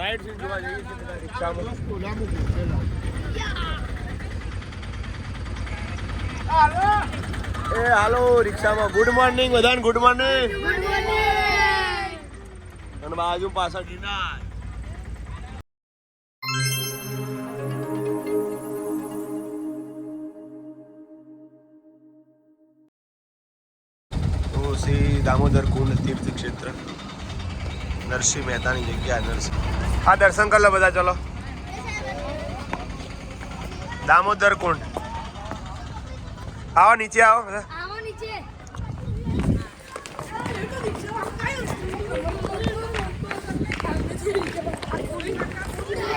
Side scene જોવા જઈએ છીએ બધા રિક્ષામાં. એ હાલો, રિક્ષામાં ગુડ મોર્નિંગ બધાને ગુડ મોર્નિંગ અને બાજુ પાછા ગિરનાર શ્રી દામોદર કુંડ તીર્થ ક્ષેત્ર નરસિંહ મહેતાની જગ્યા, નરસિંહ. હા દર્શન કરી લો બધા ચલો. દામોદર કુંડ. આવો નીચે આવો બધા.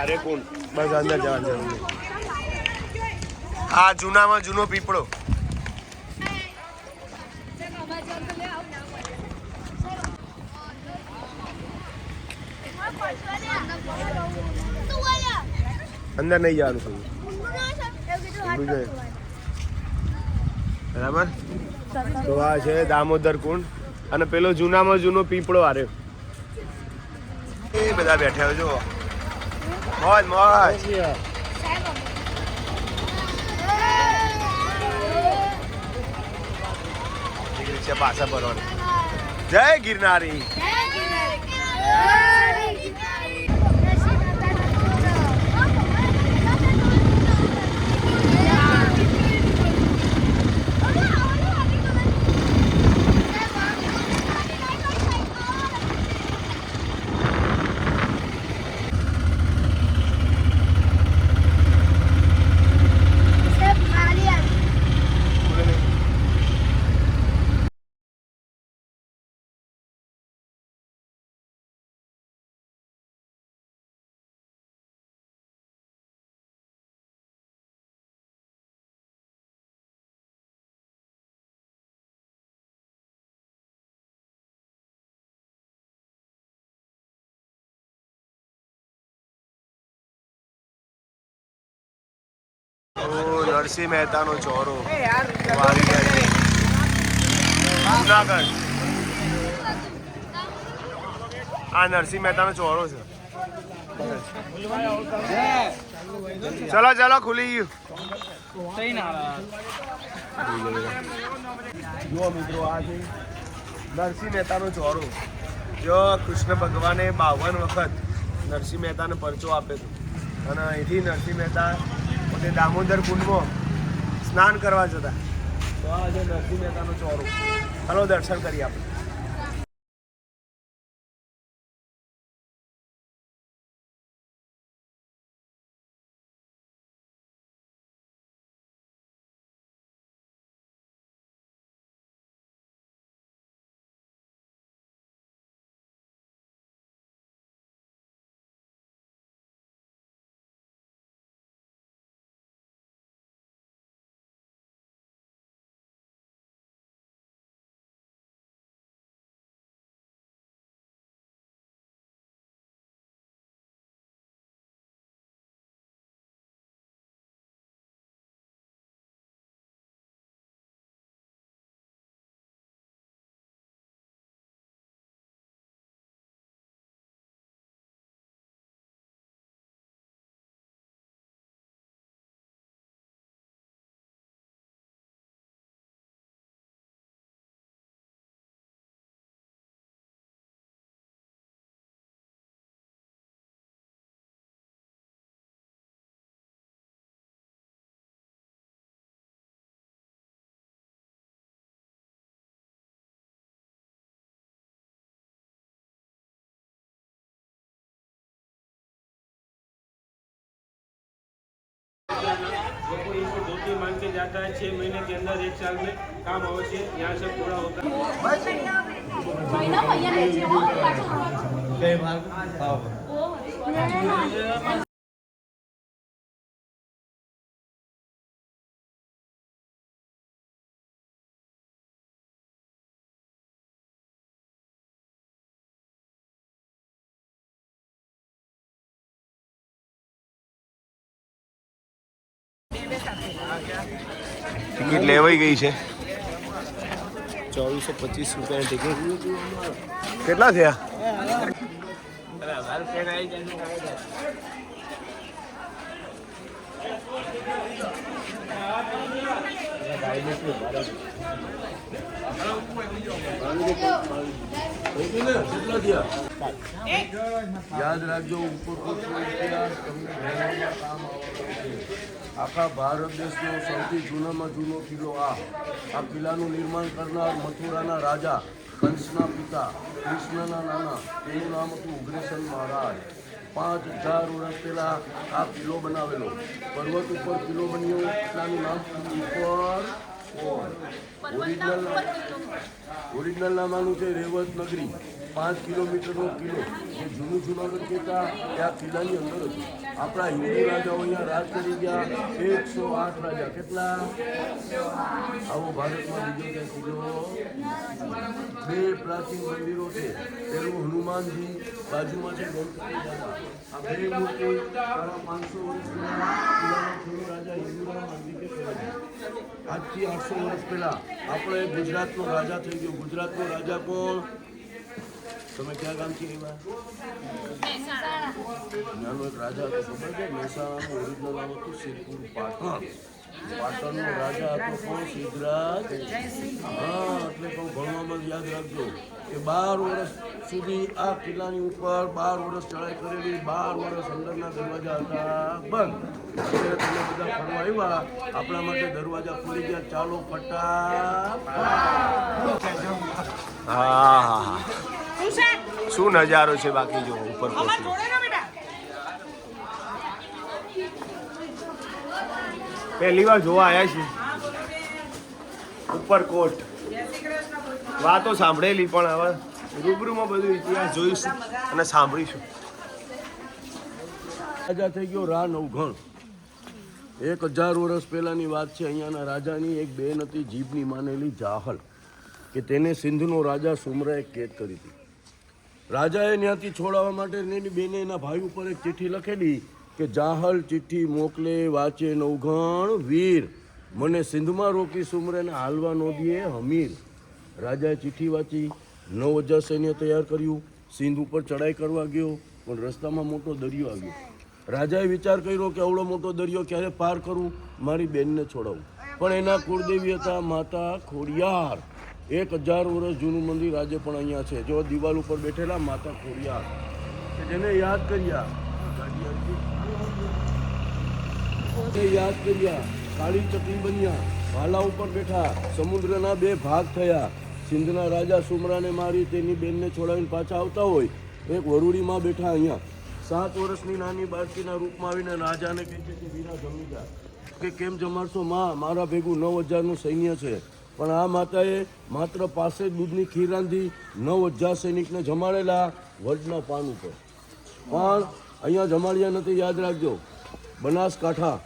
અરે કુંડ. બસ અંદર જવાનું જરૂર આ જૂનામાં જૂનો પીપળો. અંદર નહીં જવાનું કહ્યું બરાબર? તો આ છે દામોદર કુંડ. અને પેલો જૂનામાં જૂનો પીપળો આરે એ બધા બેઠા જો મોજ મોજ. છે પાછા ભરવાની. જય ગિરનારી. ઓ નરસિંહ મહેતાનો ચોરો. જુનાગઢ આ નરસિંહ મહેતાનો ચોરો છે. ચલો ચલો ખુલી ગયું. નરસિંહ મિત્રો આ છે નરસિંહ મહેતાનો ચોરો. જો કૃષ્ણ ભગવાને બાવન વખત નરસિંહ મહેતાને પરચો આપ્યો હતો. અને અહીંથી નરસિંહ મહેતા પોતે દામોદર કુંડમાં સ્નાન કરવા જતા. તો આ છે નરસિંહ મહેતાનો ચોરો. ચાલો દર્શન કરીએ આપણે को इनको धोती मान के जाता है छह महीने के अंदर एक साल में काम अवश्य यहाँ से पूरा होता है ટિકિટ લેવાઈ ગઈ છે. ચોવીસો પચીસ રૂપિયાની ટિકિટ. કેટલા થયા? યાદ રાખજો ભણવામાં કામ આખા ભારત દેશનો સૌથી જૂનામાં જૂનો કિલ્લો આ. આ કિલ્લાનું નિર્માણ કરનાર મથુરાના રાજા કંસના પિતા કૃષ્ણના નાના તેનું નામ હતું ઉગ્રેસન મહારાજ. પાંચ હજાર વર્ષ પહેલાં આ કિલ્લો બનાવેલો. પર્વત ઉપર કિલ્લો બન્યો એટલાનું નામ ઉપર ઓરિજિનલ ઓરિજિનલ નામાનું છે રેવત નગરી. પાંચ કિલોમીટરનો કિલ્લો જે જૂનું જૂનાગઢ કહેતા એ આ કિલ્લાની અંદર હતું આપણા હિન્દુ રાજાઓ અહીંયા રાજ કરી ગયા. એકસો આઠ રાજા. કેટલા? આવો ભારતમાં બીજો કિલ્લો બે પ્રાચીન મંદિરો છે. પેલું હનુમાનજી, બાજુમાં છે ગણપતિ દાદા. આ બે મૂર્તિ સાડા પાંચસો વર્ષ પહેલા રાજા હિન્દુરામ અંબિકે આજથી આઠસો વર્ષ પહેલા આપણે ગુજરાતનો રાજા થઈ ગયો. ગુજરાતનો રાજા કોણ? તમે ક્યાં ગામથી આવ્યા? નાનો એક રાજા હતો ખબર છે? મહેસાણાનું ઓરિજિનલ નામ હતું સિદ્ધપુર પાટણ. પાટણનો રાજા હતો કોણ? સિદ્ધરાજ. હા એટલે કહું ભણવામાં યાદ રાખજો કે બાર વર્ષ સુધી આ કિલ્લાની ઉપર બાર વર્ષ ચડાઈ કરેલી બાર વર્ષ અંદરના દરવાજા હતા. બંધ. અત્યારે તમે બધા ફરવા આવ્યા આપણા માટે દરવાજા ખુલી ગયા. ચાલો ફટા હા હા હા. શું નજારો છે બાકી જો ઉપર પહેલી વાર જોવા આવ્યા છીએ. ઉપરકોટ વાતો સાંભળેલી પણ હવે રૂબરૂમાં બધું ઇતિહાસ જોઈશું અને સાંભળીશું. રાજા થઈ ગયો રા નવઘણ. એક હજાર વર્ષ પહેલાંની વાત છે અહીંયાના રાજાની એક બેન હતી જીભની માનેલી જાહલ કે તેને સિંધનો રાજા સુમરાએ કેદ કરી હતી રાજાએ ત્યાંથી છોડાવવા માટે એની બેને એના ભાઈ ઉપર એક ચિઠ્ઠી લખેલી કે, જાહલ ચિઠ્ઠી મોકલે, વાંચે નવઘણ વીર. મને સિંધમાં રોકી સુમરેને હાલવા નો દીએ હમીર. રાજાએ ચિઠ્ઠી વાંચી, નવ હજાર સૈન્ય તૈયાર કર્યું. સિંધ ઉપર ચડાઈ કરવા ગયો, પણ રસ્તામાં મોટો દરિયો આવ્યો. રાજાએ વિચાર કર્યો કે, આવડો મોટો દરિયો ક્યારે પાર કરું? મારી બેનને છોડાવું. પણ એના કુળદેવી હતા માતા ખોડિયાર. એક હજાર વર્ષ જૂનું મંદિર આજે પણ અહીંયા છે. જો દિવાલ ઉપર બેઠેલા માતા ખોડિયાર, કે જેને યાદ કર્યા યાદ કર્યા, કાળી ચકલી બન્યા ભાલા ઉપર બેઠા, સમુદ્રના બે ભાગ થયા. સિંધના રાજા સુમરાને મારી તેની બેનને છોડાવીને પાછા આવતા હોય, એક વરુડીમાં બેઠા અહીંયા. સાત વર્ષની નાની બાળકીના રૂપમાં આવીને રાજાને કહે છે કે વીરા જમી જા. કે, કેમ જમાડશો, માં? મારા ભેગું નવ હજારનું સૈન્ય છે. પણ આ માતાએ માત્ર પાસે દૂધની ખીર રાંધી નવ હજાર સૈનિકને જમાડેલા વડના પાન ઉપર. પણ અહીંયા જમાડ્યા નથી, યાદ રાખજો. બનાસકાંઠા,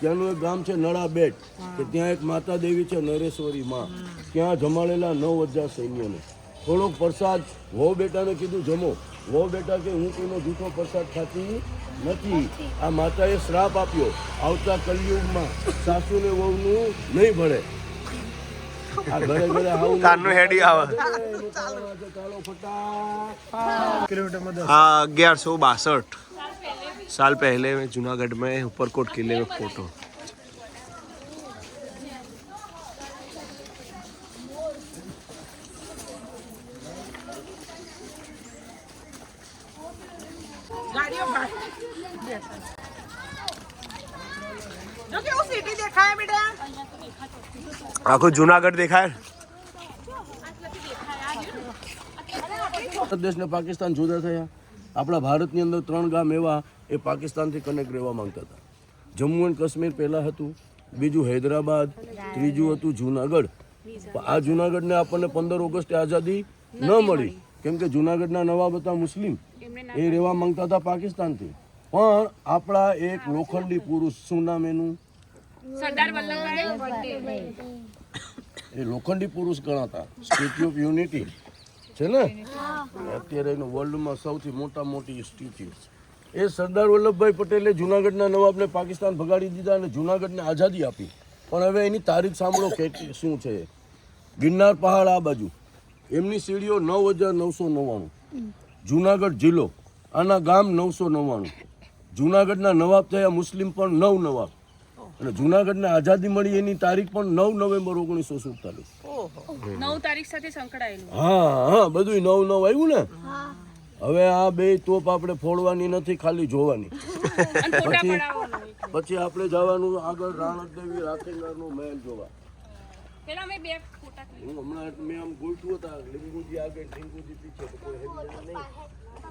ત્યાંનું એક ગામ છે નળા બેટ, કે ત્યાં એક માતા દેવી છે નરેશ્વરી માં. ત્યાં જમાડેલા નવ હજાર સૈન્યને. થોડોક પ્રસાદ, વહુ બેટાને કીધું, જમો. વહુ બેટા કે, હું કોઈનો જૂઠો પ્રસાદ ખાતી નથી. આ માતાએ શ્રાપ આપ્યો. આવતા કલયુગમાં સાસુને વહુનું નહીં ભળે આ ઘરે ઘરે આવું કાનનું હેડી આવે ચાલો ફટાફટ हाँ ग्यारह सौ बासठ साल पहले मैं जूनागढ़ में ऊपरकोट किले में फोटो ગાડીઓ જો સિટી દેખાય બેટા આખું જૂનાગઢ દેખાય? ભારત દેશ ને પાકિસ્તાન જુદા થયા. આપણા ભારતની અંદર ત્રણ ગામ એવા એ પાકિસ્તાનથી કનેક્ટ રહેવા માંગતા હતા. જમ્મુ એન્ડ કાશ્મીર પહેલાં હતું બીજું હૈદરાબાદ ત્રીજું હતું જુનાગઢ. આ જુનાગઢને આપણને પંદર ઓગસ્ટે આઝાદી ન મળી. કેમ કે જુનાગઢના નવાબ હતા મુસ્લિમ એ રહેવા માંગતા હતા પાકિસ્તાનથી. પણ આપણા એક લોખંડી પુરુષ શું નામ એનું? સરદાર વલ્લભભાઈ એ લોખંડી પુરુષ ગણાતા. સ્ટેચ્યુ ઓફ યુનિટી છે ને? અત્યારે એનું વર્લ્ડમાં સૌથી મોટા મોટી સ્ટેચ્યુ એ સરદાર વલ્લભભાઈ પટેલે જુનાગઢના નવાબને પાકિસ્તાન ભગાડી દીધા અને જુનાગઢને આઝાદી આપી. પણ હવે એની તારીખ સાંભળો કે શું છે ગિરનાર પહાડ આ બાજુ. એમની સીડીઓ નવ હજાર નવસો નવ્વાણું. જુનાગઢ જિલ્લો. આના ગામ નવસો નવ્વાણું. જુનાગઢના નવાબ થયા મુસ્લિમ પણ નવ નવાબ. અને જુનાગઢને આઝાદી મળી એની તારીખ પણ નવ નવેમ્બર ઓગણીસો સુડતાલીસ. નવ તારીખ સાથે સંકળાયેલું. હા હા બધું નવ નવ આવ્યું ને? હવે આ બે તોપ આપણે ફોડવાની નથી ખાલી જોવાની. પછી પછી આપણે જવાનું આગળ રાણકદેવી રાખેંગારનો મહેલ જોવા. મેં હું હમણાં મેં આમ ગોઠવું હતા લીંબુજી આગળ લીંબુજી પીછે તો કોઈ હેવી જણા નહીં.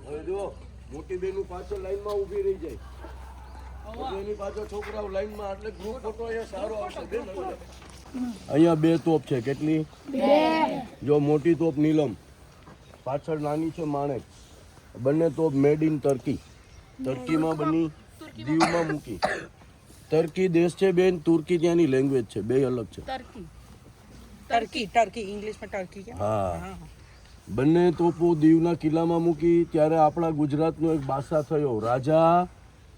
હવે જો મોટી બેનું પાછળ લાઈનમાં ઊભી રહી જાય. પાછળ છોકરાઓ લાઈનમાં એટલે ગ્રુપ ફોટો અહીંયા સારો આવશે બેન અહીંયા બે તોપ છે કેટલી? જો મોટી તોપ નીલમ પાછળ નાની છે માણેક. બંને તોપ મેડ ઇન તર્કી ટર્કીમાં બની દીવમાં મૂકી. તર્કી દેશ છે બેન તુર્કી ત્યાંની લેંગ્વેજ છે બે અલગ છે. ટર્કી ટર્કી ટર્કી ઇંગ્લિશમાં ટર્કી હા. બંને તોપો દીવના કિલ્લામાં મૂકી ત્યારે આપણા ગુજરાતનો એક બાદશાહ થયો. રાજા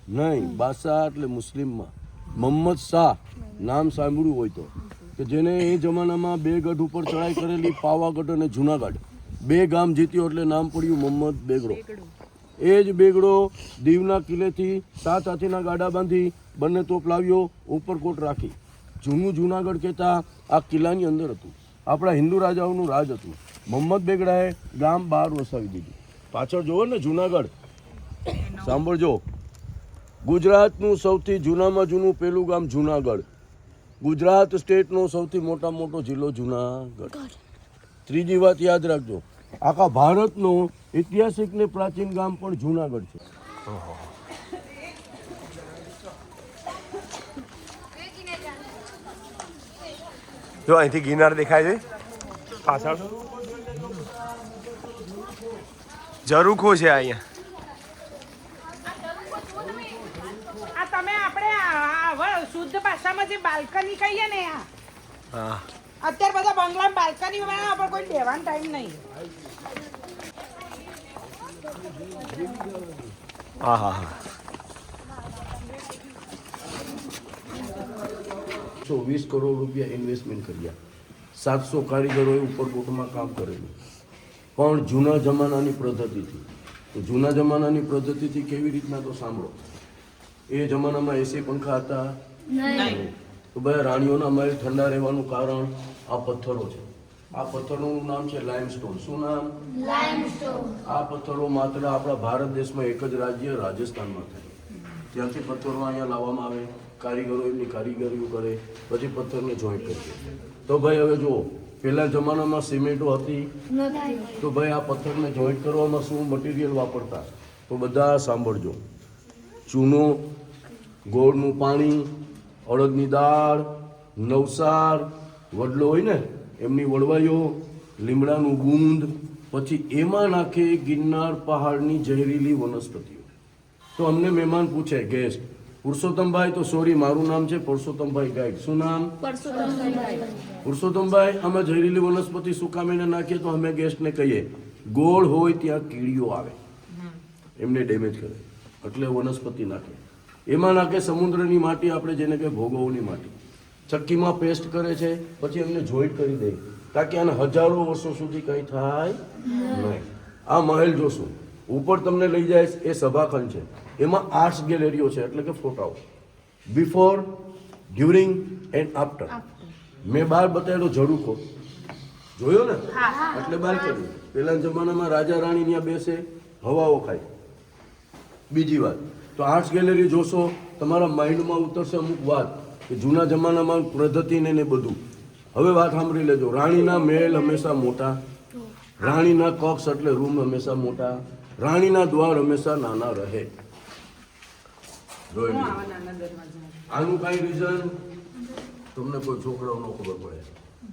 નહીં, બાદશાહ એટલે મુસ્લિમમાં. મોહમ્મદ શાહ નામ સાંભળ્યું હોય તો. કે જેને એ જમાનામાં બે ગઢ ઉપર ચડાઈ કરેલી પાવાગઢ અને જુનાગઢ. બે ગામ જીત્યો એટલે નામ પડ્યું મોહમ્મદ બેગડો. એ જ બેગડો દીવના કિલ્લેથી સાત હાથીના ગાડા બાંધી બંને તોપ લાવ્યો ઉપરકોટ રાખી. જૂનું જુનાગઢ કહેતા આ કિલ્લાની અંદર હતું. આપણા હિન્દુ રાજાઓનું રાજ હતું. મોહમ્મદ બેગડાએ ગામ બહાર વસાવી દીધું. પાછળ જુઓ ને જુનાગઢ. સાંભળજો. ગુજરાતનું સૌથી જૂનામાં જૂનું પેલું ગામ જુનાગઢ. ગુજરાત સ્ટેટનો સૌથી મોટા મોટો જિલ્લો જુનાગઢ. ત્રીજી વાત યાદ રાખજો. આખા ભારતનો ઐતિહાસિક ને પ્રાચીન ગામ પણ જુનાગઢ છે. જો અહીંથી ગિરનાર દેખાય છે. પાછળ. ઝરૂખો છે અહીંયા. આ તમે આપણે શુદ્ધ ભાષામાં જે બાલ્કની કહીએ ને આ. હા. અત્યારે બધા બંગલા બાલ્કની આપણે કોઈ લેવાનો ટાઈમ નહીં. હા હા હા. એકસો વીસ કરોડ રૂપિયા ઇન્વેસ્ટમેન્ટ કર્યા. સાતસો કારીગરોએ ઉપરકોટમાં કામ કરેલું. પણ જૂના જમાનાની પદ્ધતિથી તો જૂના જમાનાની પદ્ધતિથી કેવી રીતના તો સાંભળો. એ જમાનામાં એસી પંખા હતા? તો ભાઈ રાણીઓના મહેલ ઠંડા રહેવાનું કારણ આ પથ્થરો છે. આ પથ્થરોનું નામ છે લાઇમસ્ટોન શું નામ? આ પથ્થરો માત્ર આપણા ભારત દેશમાં એક જ રાજ્ય રાજસ્થાનમાં થાય. ત્યાંથી પથ્થરો અહીંયા લાવવામાં આવે. કારીગરો એમની કારીગરીઓ કરે પછી પથ્થરને જોઈન્ટ કરી તો ભાઈ હવે જુઓ પહેલા જમાનામાં સિમેન્ટો હતી. તો ભાઈ આ પથ્થરને જોઈન્ટ કરવામાં શું મટીરિયલ વાપરતા? તો બધા સાંભળજો. ચૂનો ગોળનું પાણી અડદની દાળ નવસાર વડલો હોય ને એમની વડવાઈઓ લીમડાનું ગુંદ પછી એમાં નાખે ગિરનાર પહાડની ઝેરીલી વનસ્પતિઓ. તો અમને મહેમાન પૂછે ગેસ્ટ પુરુષોત્તમભાઈ તો સોરી મારું નામ છે પુરુષોત્તમભાઈ ગાઈડ શું નામ? પુરુષોત્તમભાઈ. અમે જહેરીલી વનસ્પતિ સુકામીને નાખીએ તો અમે ગેસ્ટને કહીએ ગોળ હોય ત્યાં કીડીઓ આવે. એમને ડેમેજ કરે. એટલે વનસ્પતિ નાખે. એમાં નાખે સમુદ્રની માટી આપણે જેને કહે ભોગવની માટી. ચક્કીમાં પેસ્ટ કરે છે પછી એમને જોઈન્ટ કરી દે. તાકી આને હજારો વર્ષો સુધી કંઈ થાય નહીં. આ મહેલ જોશું. ઉપર તમને લઈ જાય એ સભાખંડ છે. એમાં આર્ટ્સ ગેલેરીઓ છે એટલે કે ફોટાઓ બિફોર ડ્યુરિંગ એન્ડ આફ્ટર મેં બહાર બતાવેલો ઝડુકો જોયો ને? એટલે બહાર કર્યું. પેલા જમાનામાં રાજા રાણી ત્યાં બેસે હવાઓ ખાય. બીજી વાત. તો આર્ટ્સ ગેલેરી જોશો તમારા માઇન્ડમાં ઉતરશે અમુક વાત કે જૂના જમાનામાં પદ્ધતિ ને બધું. હવે વાત સાંભળી લેજો. રાણીના મહેલ હંમેશા મોટા. રાણીના કક્ષ એટલે રૂમ હંમેશા મોટા. રાણીના દ્વાર હંમેશા નાના રહે. આનું કાંઈ રીઝન તમને કોઈ છોકરાઓ નો ખબર પડે.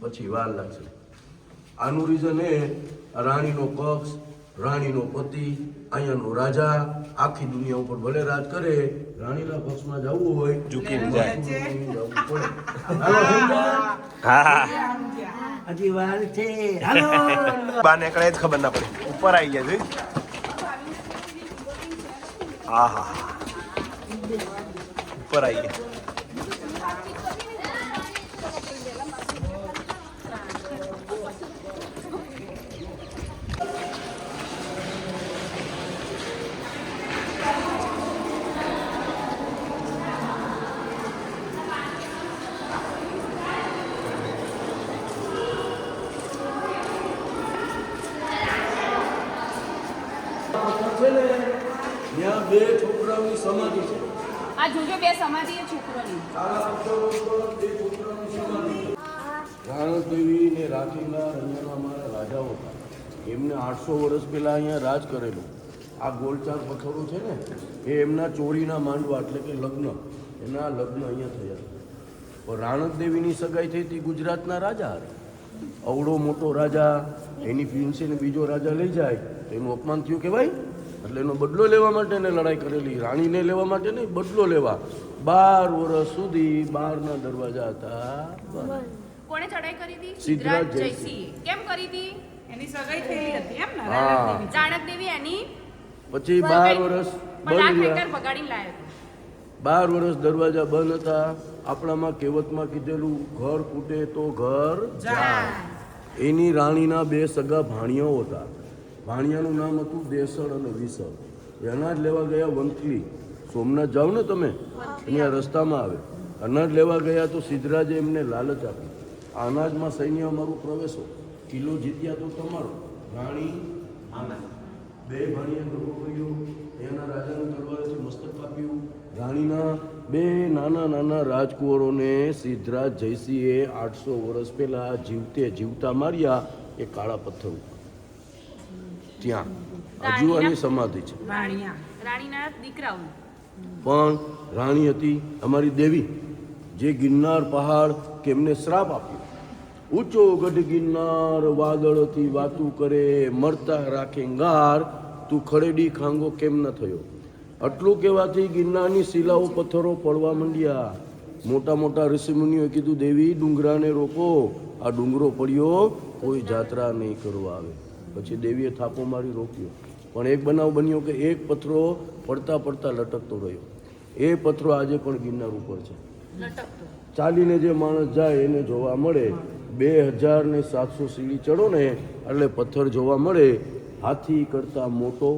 પછી વાર લાગશે. આનું રીઝન એ રાણીનો પક્ષ રાણીનો પતિ અહીંયાનો રાજા આખી દુનિયા ઉપર ભલે રાજ કરે રાણીના પક્ષમાં જવું હોય ઝૂકીને જાય. જવું હજી વાર છે. બહાર નીકળે જ ખબર ના પડે. ઉપર આવી ગયા જોઈ હા હા ઉપર આવી ગયા પથ્થર છે ને ત્યાં બે છોકરાઓની સમાધિ છે આ જોજો બે સમાધિ એ છોકરોની. કાળા પથ્થરો ઉપર બે છોકરાઓની સમાધિ છે. રાણદેવી ને રાખીનાર અહીંયાના અમારા રાજાઓ હતા. એમને આઠસો વર્ષ પહેલાં અહીંયા રાજ કરેલું. આ ગોલચાર પથ્થરો છે ને, એ એમના ચોરીના માંડવા એટલે કે લગ્ન, એના લગ્ન અહીંયા થયા. પણ રાણકદેવીની સગાઈ થઈ હતી ગુજરાતના રાજા અવડો મોટો રાજા, એની ફિન્સીને બીજો રાજા લઈ જાય, તો એનું અપમાન થયું કે ભાઈ એટલે એનો બદલો લેવા માટે એને લડાઈ કરેલી. રાણીને લેવા માટે નહીં બદલો લેવા. બાર વર્ષ સુધી બારના દરવાજા હતા. કોણે ચડાઈ કરી હતી? સિદ્ધરાજ સિદ્ધરાજ જયસિંહ. જયસિંહ. કેમ કરી હતી? એની સગાઈ થયેલી હતી એમ ને હા. દેવી એની? પછી બાર વર્ષ બગાડીને લાયો બાર વર્ષ દરવાજા બંધ હતા. આપણામાં કહેવતમાં કીધેલું ઘર ફૂટે તો ઘર એની રાણીના બે સગા ભાણિયાઓ હતા. ભાણિયાનું નામ હતું દેસળ અને વિસળ. એ અનાજ લેવા ગયા વંકલી સોમનાથ જાઓ ને તમે? અહીંયા રસ્તામાં આવે. અનાજ લેવા ગયા તો સિદ્ધરાજે એમને લાલચ આપી. અનાજમાં સૈન્ય અમારું પ્રવેશો. કિલ્લો જીત્યા તો તમારો. રાણી બે ભાણિયા દગો કર્યો. એના રાજાનું તલવારથી મસ્તક કાપ્યું રાણીના બે નાના નાના રાજકુંવરોને સિદ્ધરાજ જયસિંહે આઠસો વર્ષ પહેલા જીવતે જીવતા માર્યા એ કાળા પથ્થર ઉપર. ત્યાં. હજુ આની સમાધિ છે. રાણીના દીકરાઓ. પણ રાણી હતી અમારી દેવી જે ગિરનાર પહાડ કે એમને શ્રાપ આપ્યો. ઊંચો ગઢ ગિરનાર વાદળથી વાતું કરે મરતા રાખે ગાર તું ખડેડી ખાંગો કેમ ન થયો? આટલું કહેવાથી ગિરનારની શિલાઓ પથ્થરો પડવા માંડ્યા. મોટા મોટા ઋષિમુનિઓએ કીધું દેવી ડુંગરાને રોકો. આ ડુંગરો પડ્યો કોઈ જાત્રા નહીં કરવા આવે. પછી દેવીએ થાપો મારી રોક્યો. પણ એક બનાવ બન્યો કે એક પથરો પડતા પડતા લટકતો રહ્યો. એ પથરો આજે પણ ગિરનાર ઉપર છે. ચાલીને જે માણસ જાય એને જોવા મળે. બે હજાર ને સાતસો સીડી ચડો ને એટલે પથ્થર જોવા મળે. હાથી કરતાં મોટો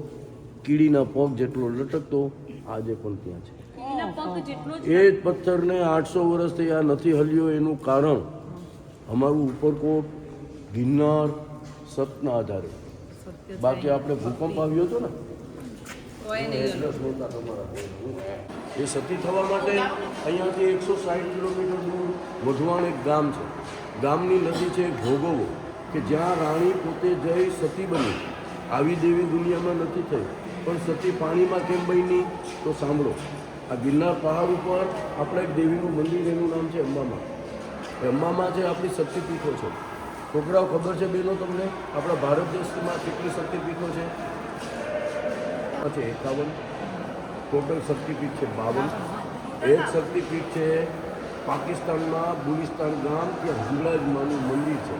કીડીના પગ જેટલો લટકતો આજે પણ ત્યાં છે. એ જ પથ્થરને આઠસો વર્ષથી આ નથી હલ્યો એનું કારણ. અમારું ઉપરકોટ ગિરનાર સતના આધારે. બાકી આપણે ભૂકંપ આવ્યો હતો ને એ સતી થવા માટે અહીંયાથી એકસો સાઠ કિલોમીટર દૂર વધવાણ એક ગામ છે. ગામની નદી છે ભોગવો કે જ્યાં રાણી પોતે જઈ સતી બની. આવી દેવી દુનિયામાં નથી થઈ. પણ સતી પાણીમાં કેમ બની તો સાંભળો. આ ગિરનાર પહાડ ઉપર આપણે એક દેવીનું મંદિર એનું નામ છે અંબામાં. અંબામાં છે આપણી શક્તિપીઠો છે. છોકરાઓ ખબર છે બેનો તમને? આપણા ભારત દેશમાં કેટલી શક્તિપીઠો છે? પછી એકાવન. ટોટલ શક્તિપીઠ છે બાવન. એક શક્તિપીઠ છે પાકિસ્તાનમાં બુલિસ્તાન ગામ ત્યાં હિંગળાજ માનું મંદિર છે.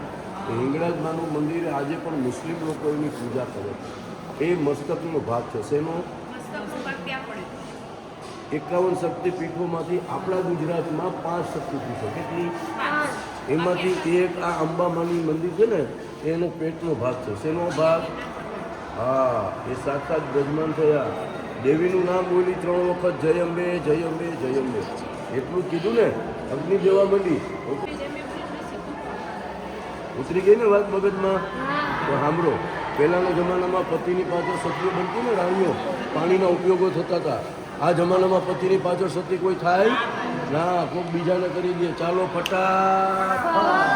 હિંગળાજ માનું મંદિર આજે પણ મુસ્લિમ લોકો એની પૂજા કરે છે. એ મસ્તકનો ભાગ છે. શેનો? એકાવન શક્તિપીઠોમાંથી આપણા ગુજરાતમાં પાંચ શક્તિપીઠો કેટલી? એમાંથી એક આ અંબામાની મંદિર છે ને, એનો પેટનો ભાગ છે. શેનો ભાગ? હા, એ સાક્ષાત ગજમાન થયા. દેવીનું નામ બોલી ત્રણ વખત જય અંબે જય અંબે જય અંબે એટલું કીધું ને, અગ્નિ દેવા મળી ઉતરી ગઈ ને વાત મગજમાં? તો સાંભળો, પહેલાંના જમાનામાં પતિની પાછળ સતીઓ બનતી ને રાણીઓ, પાણીના ઉપયોગો થતા હતા. આ જમાનામાં પતિની પાછળ સતી કોઈ થાય? ના કોઈક બીજાને કરી દે. ચાલો ફટાફટ.